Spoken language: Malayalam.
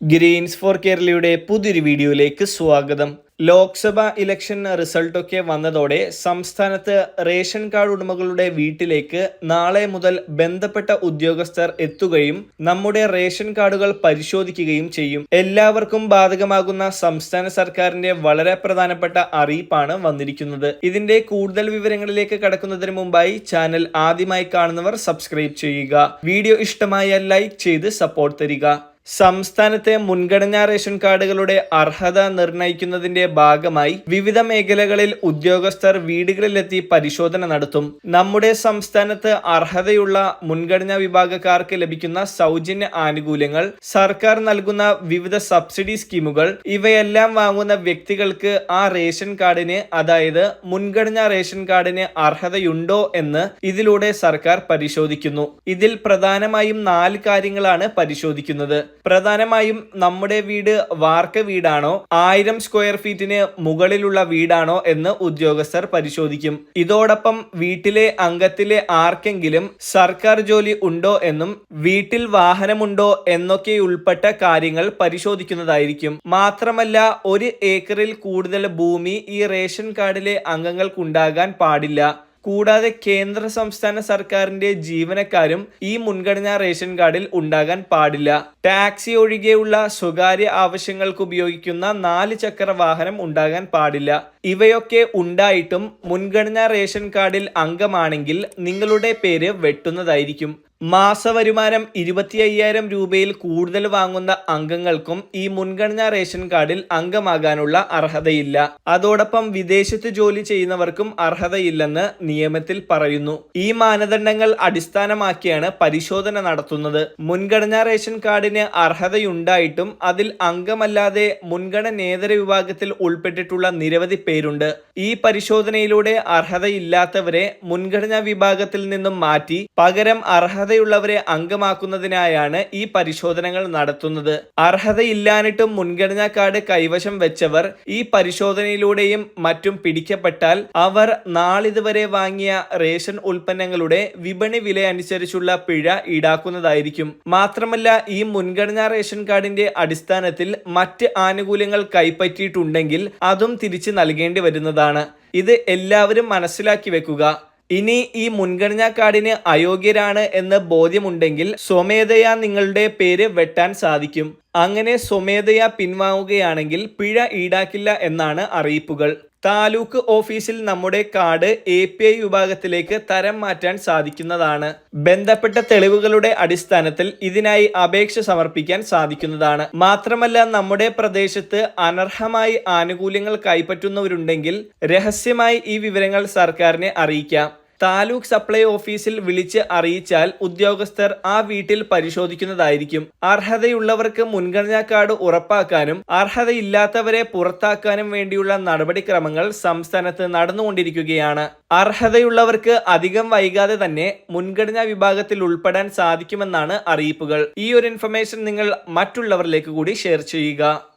ഗ്രീൻസ് ഫോർ കേരളയുടെ പുതിയൊരു വീഡിയോയിലേക്ക് സ്വാഗതം. ലോക്സഭാ ഇലക്ഷൻ റിസൾട്ടൊക്കെ വന്നതോടെ സംസ്ഥാനത്ത് റേഷൻ കാർഡ് ഉടമകളുടെ വീട്ടിലേക്ക് നാളെ മുതൽ ബന്ധപ്പെട്ട ഉദ്യോഗസ്ഥർ എത്തുകയും നമ്മുടെ റേഷൻ കാർഡുകൾ പരിശോധിക്കുകയും ചെയ്യും. എല്ലാവർക്കും ബാധകമാകുന്ന സംസ്ഥാന സർക്കാരിന്റെ വളരെ പ്രധാനപ്പെട്ട അറിയിപ്പാണ് വന്നിരിക്കുന്നത്. ഇതിന്റെ കൂടുതൽ വിവരങ്ങളിലേക്ക് കടക്കുന്നതിന് മുമ്പായി ചാനൽ ആദ്യമായി കാണുന്നവർ സബ്സ്ക്രൈബ് ചെയ്യുക. വീഡിയോ ഇഷ്ടമായ ലൈക്ക് ചെയ്ത് സപ്പോർട്ട് തരിക. സംസ്ഥാനത്തെ മുൻഗണനാ റേഷൻ കാർഡുകളുടെ അർഹത നിർണയിക്കുന്നതിന്റെ ഭാഗമായി വിവിധ മേഖലകളിൽ ഉദ്യോഗസ്ഥർ വീടുകളിലെത്തി പരിശോധന നടത്തും. നമ്മുടെ സംസ്ഥാനത്ത് അർഹതയുള്ള മുൻഗണനാ വിഭാഗക്കാർക്ക് ലഭിക്കുന്ന സൗജന്യ ആനുകൂല്യങ്ങൾ സർക്കാർ നൽകുന്ന വിവിധ സബ്സിഡി സ്കീമുകൾ ഇവയെല്ലാം വാങ്ങുന്ന വ്യക്തികൾക്ക് ആ റേഷൻ കാർഡിന് അതായത് മുൻഗണനാ റേഷൻ കാർഡിന് അർഹതയുണ്ടോ എന്ന് ഇതിലൂടെ സർക്കാർ പരിശോധിക്കുന്നു. ഇതിൽ പ്രധാനമായും നാല് കാര്യങ്ങളാണ് പരിശോധിക്കുന്നത്. പ്രധാനമായും നമ്മുടെ വീട് വാർക്ക വീടാണോ? ആയിരം സ്ക്വയർ ഫീറ്റിന് മുകളിലുള്ള വീടാണോ എന്ന് ഉദ്യോഗസ്ഥർ പരിശോധിക്കും. ഇതോടൊപ്പം വീട്ടിലെ അംഗത്തിലെ ആർക്കെങ്കിലും സർക്കാർ ജോലി ഉണ്ടോ എന്നും വീട്ടിൽ വാഹനമുണ്ടോ എന്നൊക്കെ ഉൾപ്പെട്ട കാര്യങ്ങൾ പരിശോധിക്കുന്നതായിരിക്കും. മാത്രമല്ല ഒരു ഏക്കറിൽ കൂടുതൽ ഭൂമി ഈ റേഷൻ കാർഡിലെ അംഗങ്ങൾക്കുണ്ടാകാൻ പാടില്ല. കൂടാതെ കേന്ദ്ര സംസ്ഥാന സർക്കാരിന്റെ ജീവനക്കാരും ഈ മുൻഗണനാ റേഷൻ കാർഡിൽ ഉണ്ടാകാൻ പാടില്ല. ടാക്സി ഒഴികെയുള്ള സ്വകാര്യ ആവശ്യങ്ങൾക്ക് ഉപയോഗിക്കുന്ന നാല് ചക്ര വാഹനം ഉണ്ടാകാൻ പാടില്ല. ഇവയൊക്കെ ഉണ്ടായിട്ടും മുൻഗണനാ റേഷൻ കാർഡിൽ അംഗമാണെങ്കിൽ നിങ്ങളുടെ പേര് വെട്ടുന്നതായിരിക്കും. മാസവരുമാനം ഇരുപത്തി അയ്യായിരം രൂപയിൽ കൂടുതൽ വാങ്ങുന്ന അംഗങ്ങൾക്കും ഈ മുൻഗണനാ റേഷൻ കാർഡിൽ അംഗമാകാനുള്ള അർഹതയില്ല. അതോടൊപ്പം വിദേശത്ത് ജോലി ചെയ്യുന്നവർക്കും അർഹതയില്ലെന്ന് നിയമത്തിൽ പറയുന്നു. ഈ മാനദണ്ഡങ്ങൾ അടിസ്ഥാനമാക്കിയാണ് പരിശോധന നടത്തുന്നത്. മുൻഗണനാ റേഷൻ കാർഡിന് അർഹതയുണ്ടായിട്ടും അതിൽ അംഗമല്ലാതെ മുൻഗണനേതര വിഭാഗത്തിൽ ഉൾപ്പെട്ടിട്ടുള്ള നിരവധി പേരുണ്ട്. ഈ പരിശോധനയിലൂടെ അർഹതയില്ലാത്തവരെ മുൻഗണനാ വിഭാഗത്തിൽ നിന്നും മാറ്റി പകരം അർഹത അർഹതയുള്ളവരെ അംഗമാക്കുന്നതിനായാണ് ഈ പരിശോധനകൾ നടത്തുന്നത്. അർഹതയില്ലാനിട്ടും മുൻഗണനാ കാർഡ് കൈവശം വെച്ചവർ ഈ പരിശോധനയിലൂടെയും മറ്റും പിടിക്കപ്പെട്ടാൽ അവർ നാളിതുവരെ വാങ്ങിയ റേഷൻ ഉൽപ്പന്നങ്ങളുടെ വിപണി വില അനുസരിച്ചുള്ള പിഴ ഈടാക്കുന്നതായിരിക്കും. മാത്രമല്ല ഈ മുൻഗണനാ റേഷൻ കാർഡിന്റെ അടിസ്ഥാനത്തിൽ മറ്റ് ആനുകൂല്യങ്ങൾ കൈപ്പറ്റിയിട്ടുണ്ടെങ്കിൽ അതും തിരിച്ചു നൽകേണ്ടി വരുന്നതാണ്. ഇത് എല്ലാവരും മനസ്സിലാക്കി വെക്കുക. ഇനി ഈ മുൻഗണനാ കാർഡിന് അയോഗ്യരാണ് എന്ന് ബോധ്യമുണ്ടെങ്കിൽ സ്വമേധയാ നിങ്ങളുടെ പേര് വെട്ടാൻ സാധിക്കും. അങ്ങനെ സ്വമേധയാ പിൻവാങ്ങുകയാണെങ്കിൽ പിഴ ഈടാക്കില്ല എന്നാണ് അറിയിപ്പുകൾ. താലൂക്ക് ഓഫീസിൽ നമ്മുടെ കാർഡ് എ പി ഐ വിഭാഗത്തിലേക്ക് തരം മാറ്റാൻ സാധിക്കുന്നതാണ്. ബന്ധപ്പെട്ട തെളിവുകളുടെ അടിസ്ഥാനത്തിൽ ഇതിനായി അപേക്ഷ സമർപ്പിക്കാൻ സാധിക്കുന്നതാണ്. മാത്രമല്ല നമ്മുടെ പ്രദേശത്ത് അനർഹമായി ആനുകൂല്യങ്ങൾ കൈപ്പറ്റുന്നവരുണ്ടെങ്കിൽ രഹസ്യമായി ഈ വിവരങ്ങൾ സർക്കാരിനെ അറിയിക്കാം. താലൂക്ക് സപ്ലൈ ഓഫീസിൽ വിളിച്ച് അറിയിച്ചാൽ ഉദ്യോഗസ്ഥർ ആ വീട്ടിൽ പരിശോധിക്കുന്നതായിരിക്കും. അർഹതയുള്ളവർക്ക് മുൻഗണനാ കാർഡ് ഉറപ്പാക്കാനും അർഹതയില്ലാത്തവരെ പുറത്താക്കാനും വേണ്ടിയുള്ള നടപടിക്രമങ്ങൾ സംസ്ഥാനത്ത് നടന്നുകൊണ്ടിരിക്കുകയാണ്. അർഹതയുള്ളവർക്ക് അധികം വൈകാതെ തന്നെ മുൻഗണനാ വിഭാഗത്തിൽ ഉൾപ്പെടാൻ സാധിക്കുമെന്നാണ് അറിയിപ്പുകൾ. ഈ ഒരു ഇൻഫർമേഷൻ നിങ്ങൾ മറ്റുള്ളവരിലേക്ക് കൂടി ഷെയർ ചെയ്യുക.